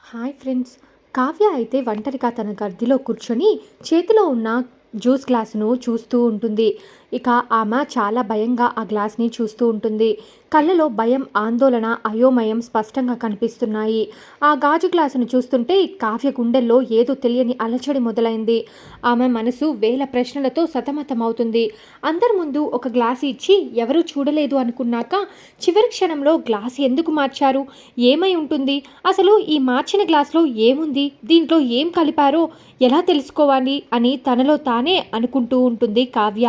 Hi friends. Kavya అయితే ఒంటరిగా తన గదిలో కూర్చొని చేతిలో ఉన్న జ్యూస్ గ్లాసును చూస్తూ ఉంటుంది. ఇక ఆమె చాలా భయంగా ఆ గ్లాస్ని చూస్తూ ఉంటుంది. కళ్ళలో భయం ఆందోళన అయోమయం స్పష్టంగా కనిపిస్తున్నాయి. ఆ గాజు గ్లాసును చూస్తుంటే కావ్య గుండెల్లో ఏదో తెలియని అలచడి మొదలైంది. ఆమె మనసు వేల ప్రశ్నలతో సతమతమవుతుంది. అందరి ముందు ఒక గ్లాస్ ఇచ్చి ఎవరూ చూడలేదు అనుకున్నాక చివరి క్షణంలో గ్లాస్ ఎందుకు మార్చారు? ఏమై ఉంటుంది? అసలు ఈ మార్చిన గ్లాస్లో ఏముంది? దీంట్లో ఏం కలిపారో ఎలా తెలుసుకోవాలి అని తనలో తానే అనుకుంటూ ఉంటుంది కావ్య.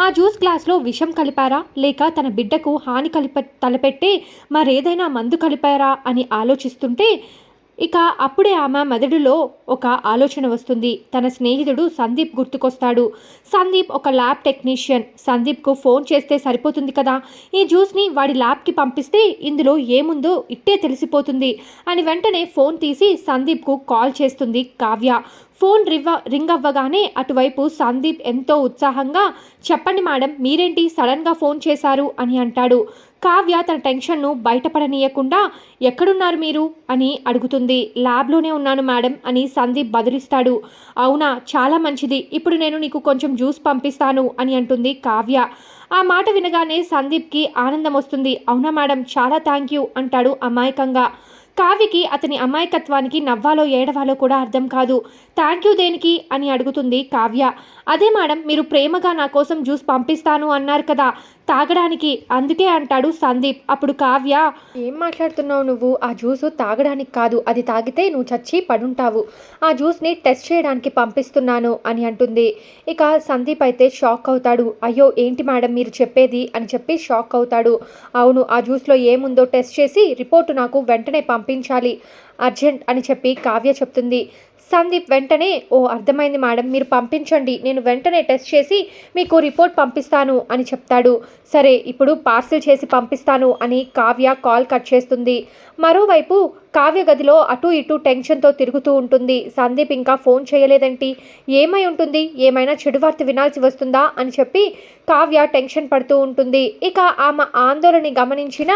ఆ జ్యూస్ గ్లాస్లో విషం కలిపారా? లేక తన బిడ్డకు హాని కలిప తలపెట్టి మరేదైనా మందు కలిపారా? అని ఆలోచిస్తుంటే ఇక అప్పుడే ఆమె మెదడులో ఒక ఆలోచన వస్తుంది. తన స్నేహితుడు సందీప్ గుర్తుకొస్తాడు. సందీప్ ఒక ల్యాబ్ టెక్నీషియన్. సందీప్కు ఫోన్ చేస్తే సరిపోతుంది కదా? ఈ జ్యూస్ని వాడి ల్యాబ్కి పంపిస్తే ఇందులో ఏముందో ఇట్టే తెలిసిపోతుంది అని వెంటనే ఫోన్ తీసి సందీప్కు కాల్ చేస్తుంది కావ్య. ఫోన్ రివ్వ రింగ్ అవ్వగానే అటువైపు సందీప్ ఎంతో ఉత్సాహంగా చెప్పండి మేడం మీరేంటి సడన్గా ఫోన్ చేశారు? అని అంటాడు. కావ్య తన టెన్షన్ను బయటపడనీయకుండా ఎక్కడున్నారు మీరు? అని అడుగుతుంది. ల్యాబ్లోనే ఉన్నాను మేడం అని సందీప్ బదులిస్తాడు. అవునా చాలా మంచిది. ఇప్పుడు నేను నీకు కొంచెం జ్యూస్ పంపిస్తాను అని అంటుంది కావ్య. ఆ మాట వినగానే సందీప్కి ఆనందం వస్తుంది. అవునా మేడం చాలా థ్యాంక్ యూ అంటాడు అమాయకంగా. కావ్యకి అతని అమాయకత్వానికి నవ్వాలో ఏడవాలో కూడా అర్థం కాదు. థ్యాంక్ యూ దేనికి? అని అడుగుతుంది కావ్య. అదే మేడం మీరు ప్రేమగా నా కోసం జ్యూస్ పంపిస్తాను అన్నారు కదా. తాగడానికి. అందుకే అంటాడు సందీప్. అప్పుడు కావ్య ఏం మాట్లాడుతున్నావు నువ్వు? ఆ జ్యూసు తాగడానికి కాదు. అది తాగితే నువ్వు చచ్చి పడుంటావు. ఆ జ్యూస్ని టెస్ట్ చేయడానికి పంపిస్తున్నాను అని అంటుంది. ఇక సందీప్ అయితే షాక్ అవుతాడు. అయ్యో ఏంటి మేడం మీరు చెప్పేది? అని చెప్పి షాక్ అవుతాడు. అవును ఆ జ్యూస్లో ఏముందో టెస్ట్ చేసి రిపోర్టు నాకు వెంటనే పంపించాలి. అర్జెంట్ అని చెప్పి కావ్య చెప్తుంది. సందీప్ వెంటనే ఓ అర్థమైంది మేడం మీరు పంపించండి నేను వెంటనే టెస్ట్ చేసి మీకు రిపోర్ట్ పంపిస్తాను అని చెప్తాడు. సరే ఇప్పుడు పార్సిల్ చేసి పంపిస్తాను అని కావ్య కాల్ కట్ చేస్తుంది. మరోవైపు కావ్య గదిలో అటు ఇటు టెన్షన్తో తిరుగుతూ ఉంటుంది. సందీప్ ఇంకా ఫోన్ చేయలేదంటి? ఏమై ఉంటుంది? ఏమైనా చెడు వార్త వినాల్సి వస్తుందా? అని చెప్పి కావ్య టెన్షన్ పడుతూ ఉంటుంది. ఇక ఆమె ఆందోళన గమనించిన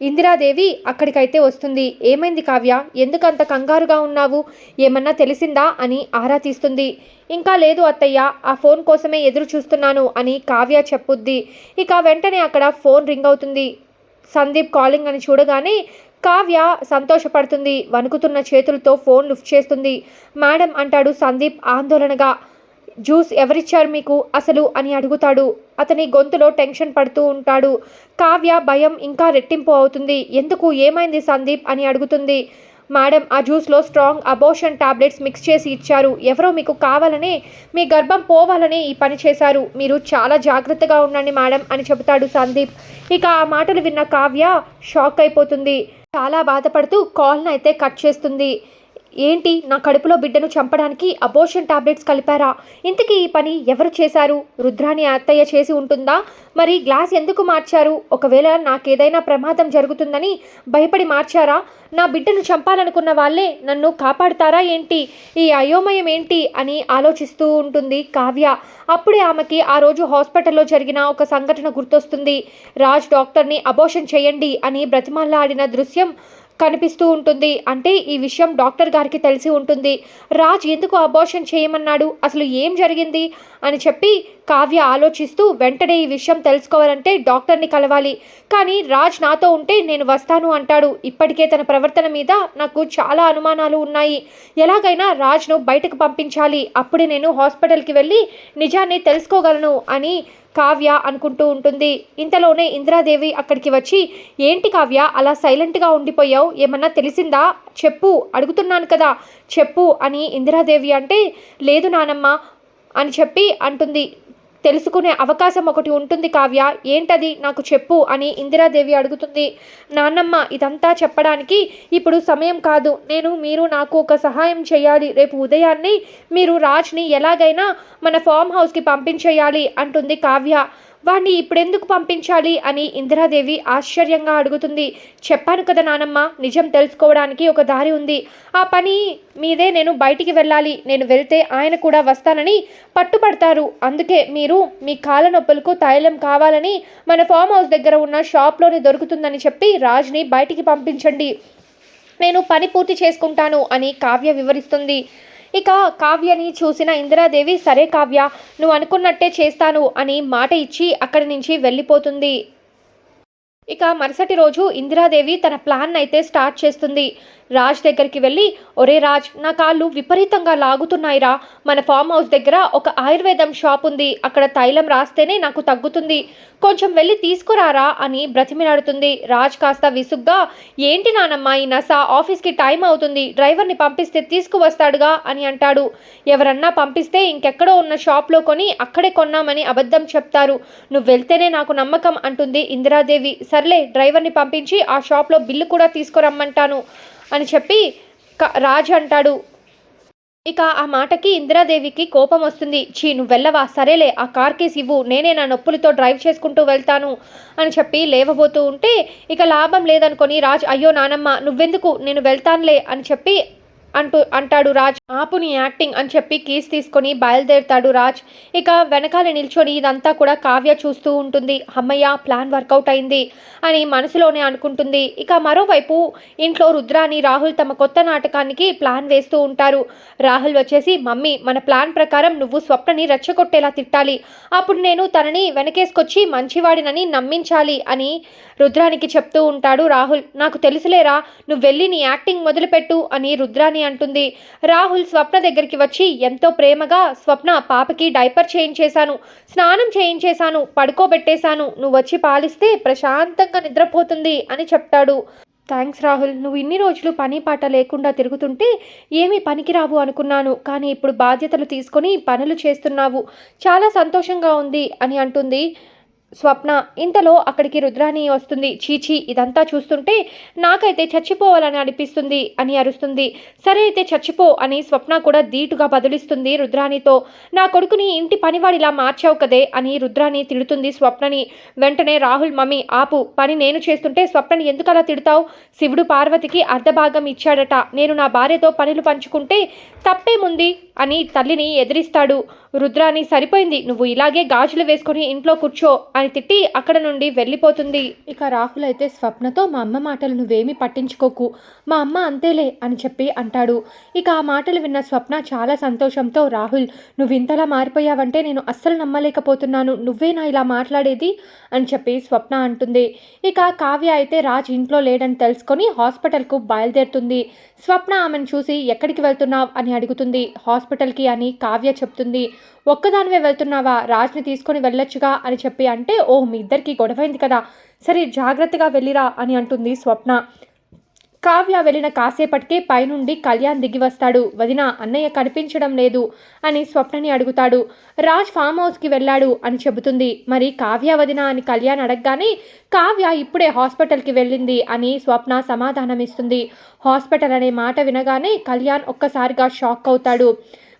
ఇందిరాదేవి అక్కడికైతే వస్తుంది. ఏమైంది కావ్య? ఎందుకంత కంగారుగా ఉన్నావు? ఏమన్నా తెలిసిందా? అని ఆరా తీస్తుంది. ఇంకా లేదు అత్తయ్య ఆ ఫోన్ కోసమే ఎదురు చూస్తున్నాను అని కావ్య చెప్పుద్ది. ఇక వెంటనే అక్కడ ఫోన్ రింగ్ అవుతుంది. సందీప్ కాలింగ్ అని చూడగానే కావ్య సంతోషపడుతుంది. వణుకుతున్న చేతులతో ఫోన్ లిఫ్ట్ చేస్తుంది. మేడం అంటాడు సందీప్ ఆందోళనగా. జ్యూస్ ఎవరిచ్చారు మీకు? అసలు అని అడుగుతాడు. అతని గొంతులో టెన్షన్ పడుతూ ఉంటాడు. కావ్య భయం ఇంకా రెట్టింపు అవుతుంది. ఎందుకు? ఏమైంది సందీప్? అని అడుగుతుంది. మేడం ఆ జ్యూస్లో స్ట్రాంగ్ అబోషన్ టాబ్లెట్స్ మిక్స్ చేసి ఇచ్చారు. ఎవరో మీకు కావాలనే మీ గర్భం పోవాలనే ఈ పని చేశారు. మీరు చాలా జాగ్రత్తగా ఉండండి మేడం అని చెబుతాడు సందీప్. ఇక ఆ మాటలు విన్న కావ్య షాక్ అయిపోతుంది. చాలా బాధపడుతూ కాల్ని అయితే కట్ చేస్తుంది. ఏంటి? నా కడుపులో బిడ్డను చంపడానికి అబోషన్ టాబ్లెట్స్ కలిపారా? ఇంతకీ ఈ పని ఎవరు చేశారు? రుద్రాని అత్తయ్య చేసి ఉంటుందా? మరి గ్లాస్ ఎందుకు మార్చారు? ఒకవేళ నాకేదైనా ప్రమాదం జరుగుతుందని భయపడి మార్చారా? నా బిడ్డను చంపాలనుకున్న వాళ్ళే నన్ను కాపాడుతారా ఏంటి? ఈ అయోమయం ఏంటి? అని ఆలోచిస్తూ ఉంటుంది కావ్య. అప్పుడే ఆమెకి ఆ రోజు హాస్పిటల్లో జరిగిన ఒక సంఘటన గుర్తొస్తుంది. రాజ్ డాక్టర్ని అబోషన్ చేయండి అని బ్రతిమల్లాడిన దృశ్యం కనిపిస్తూ ఉంటుంది. అంటే ఈ విషయం డాక్టర్ గారికి తెలిసి ఉంటుంది. రాజ్ ఎందుకు అబోషన్ చేయమన్నాడు? అసలు ఏం జరిగింది? అని చెప్పి కావ్య ఆలోచిస్తూ వెంటనే ఈ విషయం తెలుసుకోవాలంటే డాక్టర్ని కలవాలి. కానీ రాజ్ నాతో ఉంటే నేను వస్తాను అంటాడు. ఇప్పటికే తన ప్రవర్తన మీద నాకు చాలా అనుమానాలు ఉన్నాయి. ఎలాగైనా రాజ్ను బయటకు పంపించాలి. అప్పుడే నేను హాస్పిటల్కి వెళ్ళి నిజాన్ని తెలుసుకోగలను అని కావ్య అనుకుంటూ ఉంటుంది. ఇంతలోనే ఇందిరాదేవి అక్కడికి వచ్చి ఏంటి కావ్య అలా సైలెంట్గా ఉండిపోయావు? ఏమన్నా తెలిసిందా? చెప్పు అడుగుతున్నాను కదా చెప్పు అని ఇందిరాదేవి అంటే లేదు నానమ్మ అని చెప్పి అంటుంది. తెలుసుకునే అవకాశం ఒకటి ఉంటుంది కావ్య. ఏంటది? నాకు చెప్పు అని ఇందిరాదేవి అడుగుతుంది. నాన్నమ్మ ఇదంతా చెప్పడానికి ఇప్పుడు సమయం కాదు. నేను మీరు నాకు ఒక సహాయం చేయాలి. రేపు ఉదయాన్నే మీరు రాజ్ని ఎలాగైనా మన ఫామ్ హౌస్కి పంపించేయాలి అంటుంది కావ్య. వాణ్ణి ఇప్పుడెందుకు పంపించాలి అని ఇందిరాదేవి ఆశ్చర్యంగా అడుగుతుంది. చెప్పాను కదా నానమ్మ నిజం తెలుసుకోవడానికి ఒక దారి ఉంది. ఆ పని మీదే నేను బయటికి వెళ్ళాలి. నేను వెళ్తే ఆయన కూడా వస్తానని పట్టుపడతారు అందుకే మీరు మీ కాళ్ళ నొప్పులకు తైలం కావాలని మన ఫామ్ హౌస్ దగ్గర ఉన్న షాప్లోనే దొరుకుతుందని చెప్పి రాజ్ని బయటికి పంపించండి. నేను పని పూర్తి చేసుకుంటాను అని కావ్య వివరిస్తుంది. ఇక కావ్యని చూసిన ఇందిరాదేవి సరే కావ్య నువ్వు అనుకున్నట్టే చేస్తాను అని మాట ఇచ్చి అక్కడి నుంచి వెళ్ళిపోతుంది. ఇక మరుసటి రోజు ఇందిరాదేవి తన ప్లాన్ అయితే స్టార్ట్ చేస్తుంది. రాజ్ దగ్గరికి వెళ్ళి ఒరే రాజ్ నా కాళ్ళు విపరీతంగా లాగుతున్నాయిరా. మన ఫామ్ హౌస్ దగ్గర ఒక ఆయుర్వేదం షాప్ ఉంది. అక్కడ తైలం రాస్తేనే నాకు తగ్గుతుంది. కొంచెం వెళ్ళి తీసుకురారా అని బ్రతిమిలాడుతుంది. రాజ్ కాస్త విసుగ్గా ఏంటి నానమ్మ ఈ నస? ఆఫీస్కి టైం అవుతుంది. డ్రైవర్ని పంపిస్తే తీసుకువస్తాడుగా అని అంటాడు. ఎవరన్నా పంపిస్తే ఇంకెక్కడో ఉన్న షాప్లో కొని అక్కడే కొన్నామని అబద్ధం చెప్తారు. నువ్వు వెళ్తేనే నాకు నమ్మకం అంటుంది ఇందిరాదేవి. సర్లే డ్రైవర్ని పంపించి ఆ షాప్లో బిల్లు కూడా తీసుకురమ్మంటాను. అని చెప్పి క- రాజ్ అంటాడు. ఇక ఆ మాటకి ఇందిరాదేవికి కోపం వస్తుంది. చీ నువ్వు వెళ్ళవా? సరేలే ఆ కార్ కేసు ఇవ్వు. నేనే నా నొప్పులతో డ్రైవ్ చేసుకుంటూ వెళ్తాను అని చెప్పి లేవబోతూ ఉంటే ఇక లాభం లేదనుకొని రాజ్ అయ్యో నానమ్మ నువ్వెందుకు? నేను వెళ్తానులే అని చెప్పి అంటూ అంటాడు రాజ్. ఆపుని యాక్టింగ్ అని చెప్పి కీస్ తీసుకొని బయలుదేరుతాడు రాజ్. ఇక వెనకాల నిల్చొని ఇదంతా కూడా కావ్య చూస్తూ ఉంటుంది. అమ్మయ్య ప్లాన్ వర్కౌట్ అయింది అని మనసులోనే అనుకుంటుంది. ఇక మరోవైపు ఇంట్లో రుద్రాని రాహుల్ తమ కొత్త నాటకానికి ప్లాన్ వేస్తూ ఉంటారు. రాహుల్ వచ్చేసి మమ్మీ మన ప్లాన్ ప్రకారం నువ్వు స్వప్నని రెచ్చగొట్టేలా తిట్టాలి. అప్పుడు నేను తనని వెనకేసుకొచ్చి మంచివాడినని నమ్మించాలి అని రుద్రానికి చెప్తూ ఉంటాడు రాహుల్. నాకు తెలుసులేరా నువ్వు వెళ్ళి నీ యాక్టింగ్ మొదలుపెట్టు అని రుద్రాని అంటుంది. రాహుల్ స్వప్న దగ్గరికి వచ్చి ఎంతో ప్రేమగా స్వప్న పాపకి డైపర్ చేయించేశాను. స్నానం చేయించేశాను. పడుకోబెట్టేశాను. నువ్వు వచ్చి పాలిస్తే ప్రశాంతంగా నిద్రపోతుంది అని చెప్తాడు. థ్యాంక్స్ రాహుల్. నువ్వు ఇన్ని రోజులు పని పాట లేకుండా తిరుగుతుంటే ఏమీ పనికిరావు అనుకున్నాను. కానీ ఇప్పుడు బాధ్యతలు తీసుకొని పనులు చేస్తున్నావు. చాలా సంతోషంగా ఉంది అని అంటుంది. స్వప్న ఇంతలో అక్కడికి రుద్రాణి వస్తుంది. చీచీ ఇదంతా చూస్తుంటే నాకైతే చచ్చిపోవాలని అనిపిస్తుంది అని అరుస్తుంది. సరే అయితే చచ్చిపో అని స్వప్న కూడా ధీటుగా బదులిస్తుంది రుద్రాణితో. నా కొడుకుని ఇంటి పనివాడిలా మార్చావు కదే అని రుద్రాణి తిడుతుంది స్వప్నని. వెంటనే రాహుల్ మమ్మీ ఆపు. పని నేను చేస్తుంటే స్వప్నని ఎందుకు అలా తిడతావు? శివుడు పార్వతికి అర్ధభాగం ఇచ్చాడట. నేను నా భార్యతో పనులు పంచుకుంటే తప్పేముంది? అని తల్లిని ఎదిరిస్తాడు. రుద్రాణి సరిపోయింది. నువ్వు ఇలాగే గాజులు వేసుకొని ఇంట్లో కూర్చో అని తిట్టి అక్కడ నుండి వెళ్ళిపోతుంది. ఇక రాహుల్ అయితే స్వప్నతో మా అమ్మ మాటలు నువ్వేమీ పట్టించుకోకు. మా అమ్మ అంతేలే అని చెప్పి అంటాడు. ఇక ఆ మాటలు విన్న స్వప్న చాలా సంతోషంతో రాహుల్ నువ్వు ఇంతలా మారిపోయావంటే నేను అస్సలు నమ్మలేకపోతున్నాను. నువ్వేనా ఇలా మాట్లాడేది? అని చెప్పి స్వప్న అంటుంది. ఇక కావ్య అయితే రాజ్ ఇంట్లో లేడని తెలుసుకొని హాస్పిటల్కు బయలుదేరుతుంది. స్వప్న ఆమెను చూసి ఎక్కడికి వెళ్తున్నావు? అని అడుగుతుంది. హాస్పిటల్కి అని కావ్య చెప్తుంది. ఒక్కదానివే వెళ్తున్నావా? రాజ్ని తీసుకొని వెళ్ళొచ్చుగా? అని చెప్పి అంటే ఓ మీ ఇద్దరికి గొడవైంది కదా. సరే జాగ్రత్తగా వెళ్ళిరా అని అంటుంది స్వప్న. కావ్య వెళ్ళిన కాసేపటికే పైనుండి కళ్యాణ్ దిగి వస్తాడు వదిన అన్నయ్య కనిపించడం లేదు అని స్వప్నని అడుగుతాడు. రాజ్ ఫామ్ హౌస్కి వెళ్ళాడు అని చెబుతుంది. మరి కావ్య వదిన అని కళ్యాణ్ అడగగానే కావ్య ఇప్పుడే హాస్పిటల్కి వెళ్ళింది అని స్వప్న సమాధానమిస్తుంది. హాస్పిటల్ అనే మాట వినగానే కళ్యాణ్ ఒక్కసారిగా షాక్ అవుతాడు.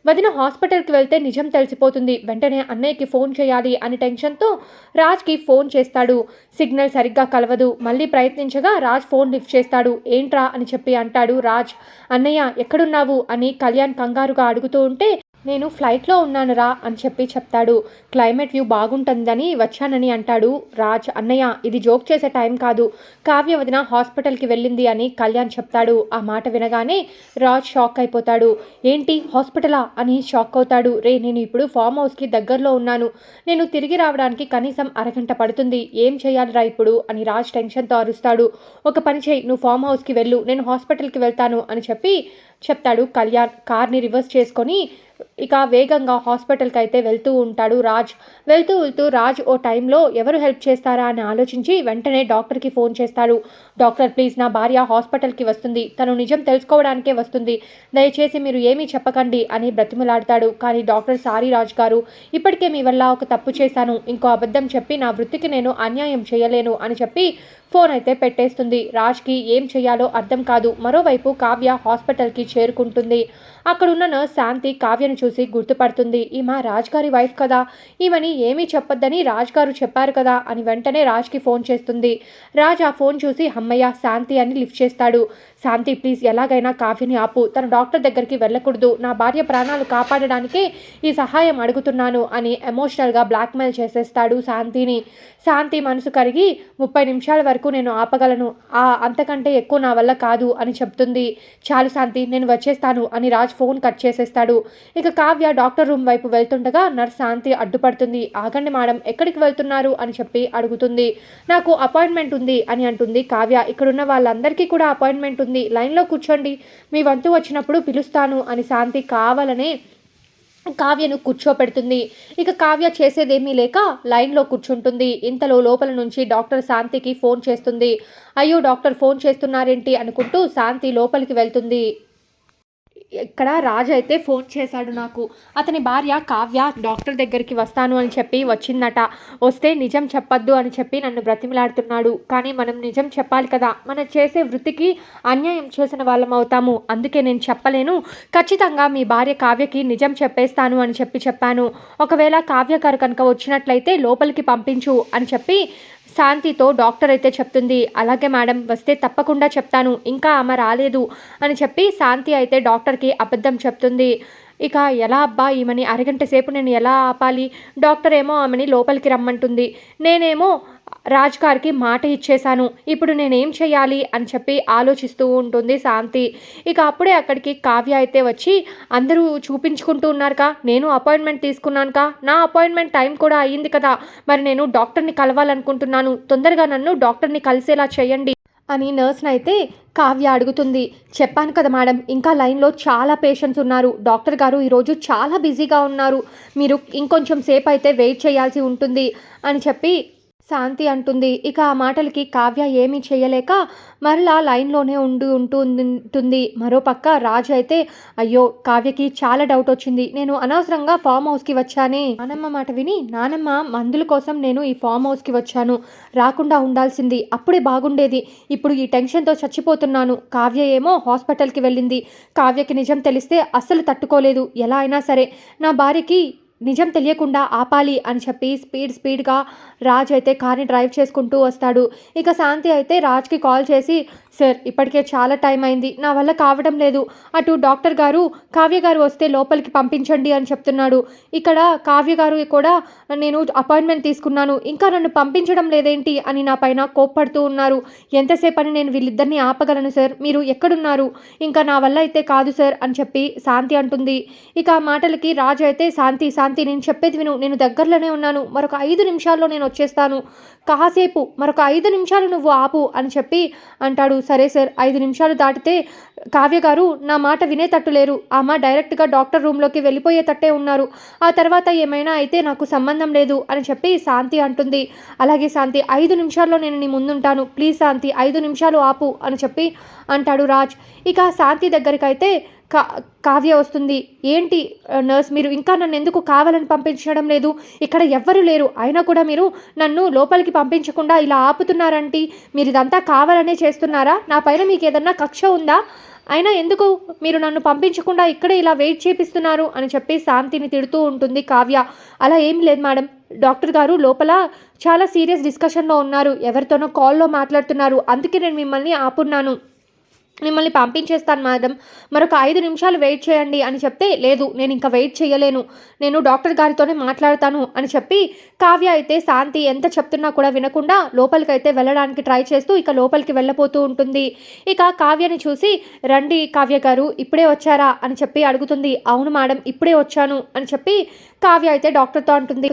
వదిన హాస్పిటల్కి వెళ్తే నిజం తెలిసిపోతుంది. వెంటనే అన్నయ్యకి ఫోన్ చేయాలి అని టెన్షన్తో రాజ్కి ఫోన్ చేస్తాడు. సిగ్నల్ సరిగ్గా కలవదు. మళ్ళీ ప్రయత్నించగా రాజ్ ఫోన్ లిఫ్ట్ చేస్తాడు. ఏంట్రా? అని చెప్పి అంటాడు రాజ్. అన్నయ్య ఎక్కడున్నావు? అని కళ్యాణ్ కంగారుగా అడుగుతూ ఉంటే నేను ఫ్లైట్లో ఉన్నానురా అని చెప్పి చెప్తాడు. క్లైమేట్ వ్యూ బాగుంటుందని వచ్చానని అంటాడు రాజ్. అన్నయ్య ఇది జోక్ చేసే టైం కాదు. కావ్య వదిన హాస్పిటల్కి వెళ్ళింది అని కళ్యాణ్ చెప్తాడు. ఆ మాట వినగానే రాజ్ షాక్ అయిపోతాడు. ఏంటి హాస్పిటలా? అని షాక్ అవుతాడు. రే నేను ఇప్పుడు ఫామ్ హౌస్కి దగ్గరలో ఉన్నాను. నేను తిరిగి రావడానికి కనీసం అరగంట పడుతుంది. ఏం చేయాలిరా ఇప్పుడు? అని రాజ్ టెన్షన్తో అరుస్తాడు. ఒక పని చేయి నువ్వు ఫామ్ హౌస్కి వెళ్ళు. నేను హాస్పిటల్కి వెళ్తాను అని చెప్పి చెప్తాడు కళ్యాణ్. కార్ని రివర్స్ చేసుకొని ఇక వేగంగా హాస్పిటల్కి అయితే వెళ్తూ ఉంటాడు రాజ్. వెళ్తూ వెళ్తూ రాజ్ ఓ టైంలో ఎవరు హెల్ప్ చేస్తారా? అని ఆలోచించి వెంటనే డాక్టర్కి ఫోన్ చేస్తాడు. డాక్టర్ ప్లీజ్ నా భార్య హాస్పిటల్కి వస్తుంది. తను నిజం తెలుసుకోవడానికే వస్తుంది. దయచేసి మీరు ఏమీ చెప్పకండి అని బ్రతిమలాడతాడు. కానీ డాక్టర్ సారీ రాజ్ గారు ఇప్పటికే మీ వల్ల ఒక తప్పు చేశాను. ఇంకో అబద్ధం చెప్పి నా వృత్తికి నేను అన్యాయం చేయలేను అని చెప్పి ఫోన్ అయితే పెట్టేస్తుంది. రాజ్కి ఏం చేయాలో అర్థం కాదు. మరోవైపు కావ్య హాస్పిటల్కి చేరుకుంటుంది. అక్కడున్న నర్స్ శాంతి కావ్యను చూసి గుర్తుపడుతుంది. ఈమె రాజ్గారి వైఫ్ కదా. ఈమెని ఏమీ చెప్పొద్దని రాజ్గారు చెప్పారు కదా అని వెంటనే రాజ్కి ఫోన్ చేస్తుంది. రాజ్ ఆ ఫోన్ చూసి అమ్మయ్య శాంతి అని లిఫ్ట్ చేస్తాడు. శాంతి ప్లీజ్ ఎలాగైనా కాఫీని ఆపు. తన డాక్టర్ దగ్గరికి వెళ్ళకూడదు. నా భార్య ప్రాణాలు కాపాడడానికి ఈ సహాయం అడుగుతున్నాను అని ఎమోషనల్గా బ్లాక్మెయిల్ చేసేస్తాడు శాంతిని. శాంతి మనసు కరిగి ముప్పై నిమిషాల వరకు నేను ఆపగలను. ఆ అంతకంటే ఎక్కువ నా వల్ల కాదు అని చెప్తుంది. చాలు శాంతి నేను వచ్చేస్తాను అని రాజ్ ఫోన్ కట్ చేసేస్తాడు. ఇక కావ్య డాక్టర్ రూమ్ వైపు వెళ్తుండగా నర్స్ శాంతి అడ్డుపడుతుంది. ఆగండి మేడం ఎక్కడికి వెళ్తున్నారు? అని చెప్పి అడుగుతుంది. నాకు అపాయింట్మెంట్ ఉంది అని అంటుంది కావ్య. ఇక్కడున్న వాళ్ళందరికీ కూడా అపాయింట్మెంట్ ఉంది. లైన్లో కూర్చోండి. మీ వంతు వచ్చినప్పుడు పిలుస్తాను అని శాంతి కావాలనే కావ్యను కూర్చోపెడుతుంది. ఇక కావ్య చేసేదేమీ లేక లైన్లో కూర్చుంటుంది. ఇంతలో లోపల నుంచి డాక్టర్ శాంతికి ఫోన్ చేస్తుంది. అయ్యో డాక్టర్ ఫోన్ చేస్తున్నారేంటి అనుకుంటూ శాంతి లోపలికి వెళ్తుంది. ఇక్కడ రాజు అయితే ఫోన్ చేశాడు నాకు అతని భార్య కావ్య డాక్టర్ దగ్గరికి వస్తాను అని చెప్పి వచ్చిందట. వస్తే నిజం చెప్పొద్దు అని చెప్పి నన్ను బ్రతిమలాడుతున్నాడు. కానీ మనం నిజం చెప్పాలి కదా. మనం చేసే వృత్తికి అన్యాయం చేసిన వాళ్ళం అవుతాము. అందుకే నేను చెప్పలేను. ఖచ్చితంగా మీ భార్య కావ్యకి నిజం చెప్పేస్తాను అని చెప్పి చెప్పాను. ఒకవేళ కావ్య గారు కనుక వచ్చినట్లయితే లోపలికి పంపించు అని చెప్పి శాంతితో డాక్టర్ అయితే చెప్తుంది అలాగే మేడం వస్తే తప్పకుండా చెప్తాను ఇంకా ఆమె రాలేదు అని చెప్పి శాంతి అయితే డాక్టర్కి అబద్ధం చెప్తుంది. ఇక ఎలా అబ్బా ఈమెని అరగంట సేపు నేను ఎలా ఆపాలి? డాక్టర్ ఏమో ఆమెని లోపలికి రమ్మంటుంది. నేనేమో రాజ్ గారికి మాట ఇచ్చేశాను. ఇప్పుడు నేనేం చేయాలి? అని చెప్పి ఆలోచిస్తూ ఉంటుంది శాంతి. ఇక అప్పుడే అక్కడికి కావ్య అయితే వచ్చి అందరూ చూపించుకుంటూ ఉన్నారుగా నేను అపాయింట్మెంట్ తీసుకున్నానుగా నా అపాయింట్మెంట్ టైం కూడా అయ్యింది కదా. మరి నేను డాక్టర్ని కలవాలనుకుంటున్నాను. తొందరగా నన్ను డాక్టర్ని కలిసేలా చేయండి. అని నర్స్ని అయితే కావ్య అడుగుతుంది. చెప్పాను కదా మేడం ఇంకా లైన్లో చాలా పేషెంట్స్ ఉన్నారు. డాక్టర్ గారు ఈరోజు చాలా బిజీగా ఉన్నారు. మీరు ఇంకొంచెం సేపు అయితే వెయిట్ చేయాల్సి ఉంటుంది అని చెప్పి శాంతి అంటుంది. ఇక ఆ మాటలకి కావ్య ఏమీ చేయలేక మరలా లైన్లోనే ఉండి ఉంటుంది మరోపక్క రాజు అయితే అయ్యో కావ్యకి చాలా డౌట్ వచ్చింది. నేను అనవసరంగా ఫామ్ హౌస్కి వచ్చానే. నానమ్మ మాట విని నానమ్మ మందుల కోసం నేను ఈ ఫామ్ హౌస్కి వచ్చాను. రాకుండా ఉండాల్సింది. అప్పుడే బాగుండేది. ఇప్పుడు ఈ టెన్షన్తో చచ్చిపోతున్నాను. కావ్య ఏమో హాస్పిటల్కి వెళ్ళింది. కావ్యకి నిజం తెలిస్తే అస్సలు తట్టుకోలేదు. ఎలా అయినా సరే నా భార్యకి నిజం తెలియకుండా ఆపాలి అని చెప్పి స్పీడ్ స్పీడ్గా రాజ్ అయితే కార్ని డ్రైవ్ చేసుకుంటూ వస్తాడు. ఇక శాంతి అయితే రాజ్కి కాల్ చేసి సార్ ఇప్పటికే చాలా టైం అయింది. నా వల్ల కావడం లేదు. అటు డాక్టర్ గారు కావ్య గారు వస్తే లోపలికి పంపించండి అని చెప్తున్నాడు. ఇక్కడ కావ్య గారు కూడా నేను అపాయింట్మెంట్ తీసుకున్నాను. ఇంకా నన్ను పంపించడం లేదేంటి అని నా పైన కోప్పడుతూ ఉన్నారు. ఎంతసేపు అని నేను వీళ్ళిద్దరిని ఆపగలను సార్? మీరు ఎక్కడున్నారు? ఇంకా నా వల్ల అయితే కాదు సార్ అని చెప్పి శాంతి అంటుంది. ఇక ఆ మాటలకి రాజు అయితే శాంతి శాంతి నేను చెప్పేది విను. నేను దగ్గరలోనే ఉన్నాను. మరొక ఐదు నిమిషాల్లో నేను వచ్చేస్తాను. కాసేపు మరొక ఐదు నిమిషాలు నువ్వు ఆపు అని చెప్పి అంటాడు సరే సార్ ఐదు నిమిషాలు దాటితే కావ్య గారు నా మాట వినేటట్టు లేరు. అమ్మ డైరెక్ట్గా డాక్టర్ రూమ్లోకి వెళ్ళిపోయేటట్టే ఉన్నారు. ఆ తర్వాత ఏమైనా అయితే నాకు సంబంధం లేదు అని చెప్పి శాంతి అంటుంది. అలాగే శాంతి ఐదు నిమిషాల్లో నేను నీ ముందుంటాను. ప్లీజ్ శాంతి ఐదు నిమిషాలు ఆపు అని చెప్పి అంటాడు రాజ్. ఇక శాంతి దగ్గరికైతే కా కావ్య వస్తుంది. ఏంటి నర్స్ మీరు ఇంకా నన్ను ఎందుకు కావాలని పంపించడం లేదు? ఇక్కడ ఎవ్వరు లేరు. అయినా కూడా మీరు నన్ను లోపలికి పంపించకుండా ఇలా ఆపుతున్నారంటే మీరు ఇదంతా కావాలనే చేస్తున్నారా? నా పైన మీకు ఏదన్నా కక్ష ఉందా? అయినా ఎందుకు మీరు నన్ను పంపించకుండా ఇక్కడే ఇలా వెయిట్ చేపిస్తున్నారు? అని చెప్పి శాంతిని తిడుతూ ఉంటుంది కావ్య. అలా ఏం లేదు మేడం. డాక్టర్ గారు లోపల చాలా సీరియస్ డిస్కషన్లో ఉన్నారు. ఎవరితోనో కాల్లో మాట్లాడుతున్నారు. అందుకే నేను మిమ్మల్ని ఆపున్నాను. మిమ్మల్ని పంపించేస్తాను మేడం. మరొక ఐదు నిమిషాలు వెయిట్ చేయండి అని చెప్తే లేదు నేను ఇంకా వెయిట్ చేయలేను. నేను డాక్టర్ గారితోనే మాట్లాడతాను అని చెప్పి కావ్య అయితే శాంతి ఎంత చెప్తున్నా కూడా వినకుండా లోపలికి అయితే వెళ్ళడానికి ట్రై చేస్తూ ఇక లోపలికి వెళ్ళపోతూ ఉంటుంది. ఇక కావ్యని చూసి రండి కావ్య గారు ఇప్పుడే వచ్చారా అని చెప్పి అడుగుతుంది. అవును మేడం ఇప్పుడే వచ్చాను అని చెప్పి కావ్య అయితే డాక్టర్తో అంటుంది.